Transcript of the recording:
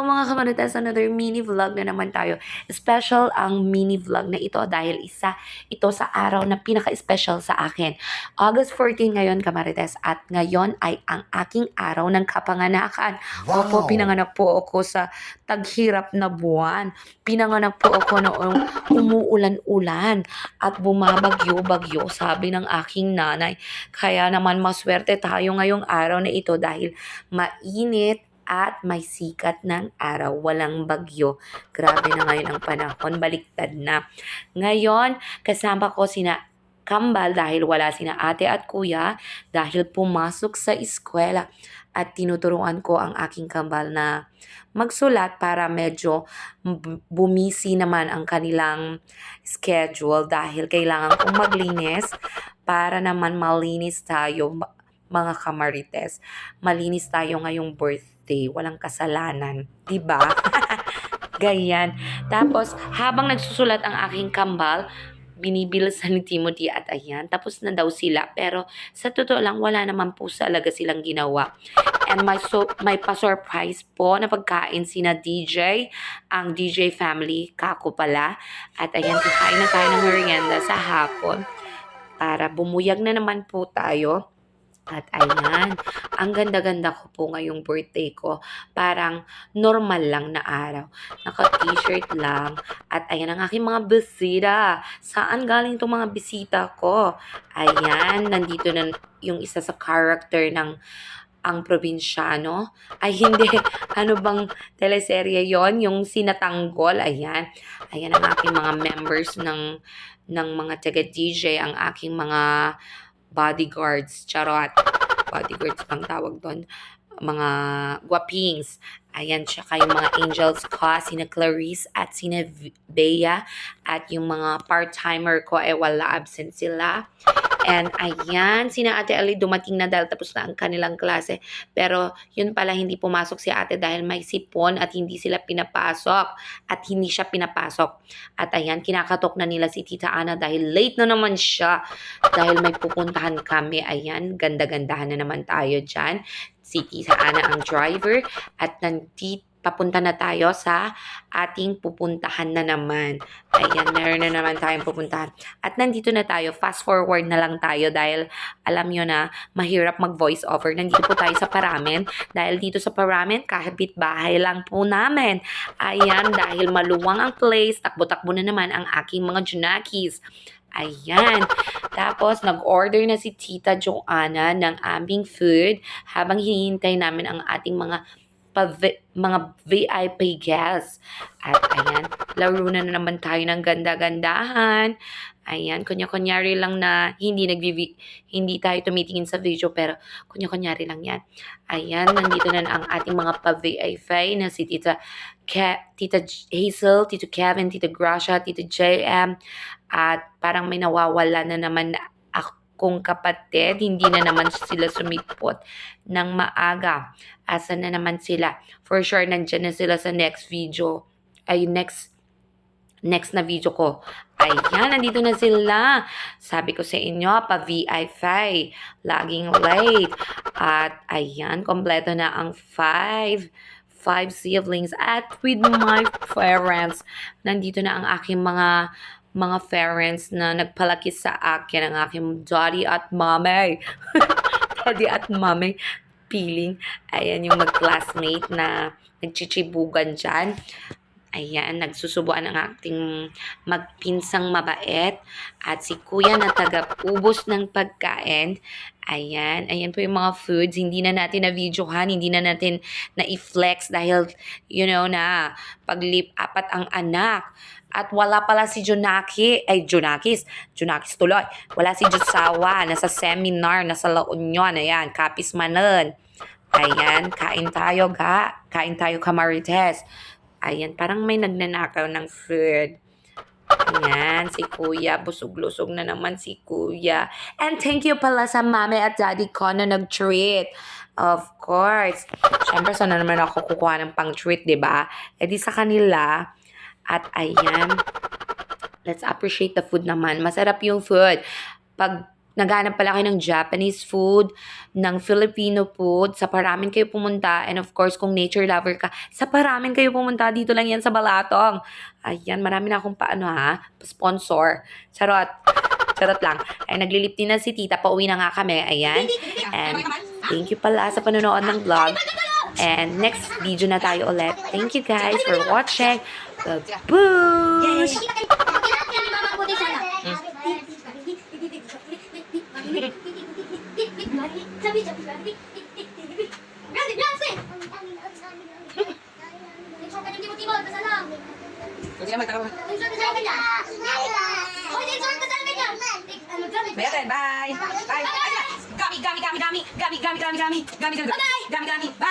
So mga kamarites, another mini vlog na naman tayo. Special ang mini vlog na ito dahil isa ito sa araw na pinaka-special sa akin. August 14 ngayon kamarites at ngayon ay ang aking araw ng kapanganakan. Opo, Wow! pinanganak po ako sa taghirap na buwan. Pinanganak po ako noong umuulan-ulan at bumabagyo-bagyo sabi ng aking nanay. Kaya naman maswerte tayo ngayong araw na ito dahil mainit at may sikat ng araw, walang bagyo. Grabe na ngayon ang panahon, baliktad na. Ngayon, kasama ko sina Kambal dahil wala sina ate at kuya dahil pumasok sa eskwela at tinuturuan ko ang aking kambal na magsulat para medyo bumisi naman ang kanilang schedule dahil kailangan kong maglinis para naman malinis tayo mga kamarites. Malinis tayo ngayong birthday, walang kasalanan, 'di ba? Ganyan. Tapos habang nagsusulat ang aking kambal, binibilisan ni Timothy at ayan, tapos na daw sila. Pero sa totoo lang, wala naman po talaga silang ginawa. And may, so, may pa-surprise po na pagkain sina DJ, ang DJ family, kako pala. At ayan, kakain na tayo ng merienda sa hapon para bumuyag na naman po tayo. At ayan, ang ganda-ganda ko po ngayong birthday ko. Parang normal lang na araw. Naka-t-shirt lang. At ayan ang aking mga bisita. Saan galing itong mga bisita ko? Ayan, nandito na yung isa sa character ng ang probinsyano. Ay, hindi. Ano bang teleserye yon Yung sinatanggol. Ayan. Ayan ang aking mga members ng ng mga taga-DJ, ang aking mga bodyguards. Charot. Bodyguards pang tawag doon. Mga guwapings. Ayan, tsaka yung mga angels ko, sina Clarice at sina Bea. At yung mga part-timer ko, eh wala, absent sila. And ayan, sina Ate Ali dumating na dahil tapos na ang kanilang klase. Pero yun pala, hindi pumasok si ate dahil may sipon at hindi sila pinapasok. At hindi siya pinapasok. At ayan, kinakatok na nila si Tita Ana dahil late na naman siya. Dahil may pupuntahan kami. Ayan, ganda-gandahan na naman tayo dyan. Si Tita Ana ang driver. At nandito, papunta na tayo sa ating pupuntahan na naman. Ayan, meron na naman tayong pupuntahan. At nandito na tayo, fast forward na lang tayo dahil alam nyo na mahirap mag voice over. Nandito po tayo sa Paramen dahil dito sa Paramen, kahit bahay lang po namin. Ayan, dahil maluwang ang place, takbo-takbo na naman ang aking mga junakis. Ayan. Tapos, nag-order na si Tita Joanna ng aming food habang hinihintay namin ang ating mga pa mga VIP guests. At ayan, laro na naman tayo ng ganda-gandahan. Ayan, kunya-kunyari lang na hindi nagvivi hindi tayo tumitingin sa video pero kunya-kunyari lang yan. Ayan, nandito na ang ating mga pa-VIP na si Tita Ke Tita Hazel, Tito Kevin, Tita Gracia, Tita JM at parang may nawawala na naman na akong kapatid. Hindi na naman sila sumipot ng maaga. Asan na naman sila? For sure, nandyan na sila sa next video. Ay, next next na video ko. Ayan, nandito na sila. Sabi ko sa inyo, pa-VIP. Laging late. At ayan, kompleto na ang five five siblings at with my parents. Nandito na ang aking mga mga parents na nagpalaki sa akin, ang aking daddy at mommy. daddy at mommy feeling. Ayan yung mag-classmate na nagchichibugan dyan. Ayan, nagsusubuan ang ating magpinsang mabait. At si kuya na taga-ubos ng pagkain. Ayan, ayan po yung mga foods. Hindi na natin na-videohan, hindi na natin na-i-flex dahil, you know na, paglip apat ang anak. At wala pala si Junaki, ay Junakis, Junakis tuloy. Wala si Josawa, nasa seminar, nasa La Union, ayan, Kapis Manon. Ayan, kain tayo ga, kain tayo kamarites. Ayan, parang may nagnanakaw ng food. Ayan, si Kuya. Busog-lusog na naman si Kuya. And thank you pala sa mami at daddy ko na nag-treat. Of course. Siyempre, sana naman ako kukuha ng pang-treat, di ba? E di sa kanila. At ayan, let's appreciate the food naman. Masarap yung food. Pag naghanap pala kayo ng Japanese food, ng Filipino food, sa Paramin kayo pumunta. And of course, kung nature lover ka, sa Paramin kayo pumunta. Dito lang yan sa Balatong. Ayan, marami na akong paano ha, sponsor. Charot. Charot lang. Ay, nagliliptin na si tita. Pauwi na nga kami. Ayan. And thank you pala sa panonood ng vlog. And next video na tayo ulit. Thank you guys for watching. ガミガミガミガミガミガミガミガミガミガミガミガミガミガミガミガミガミ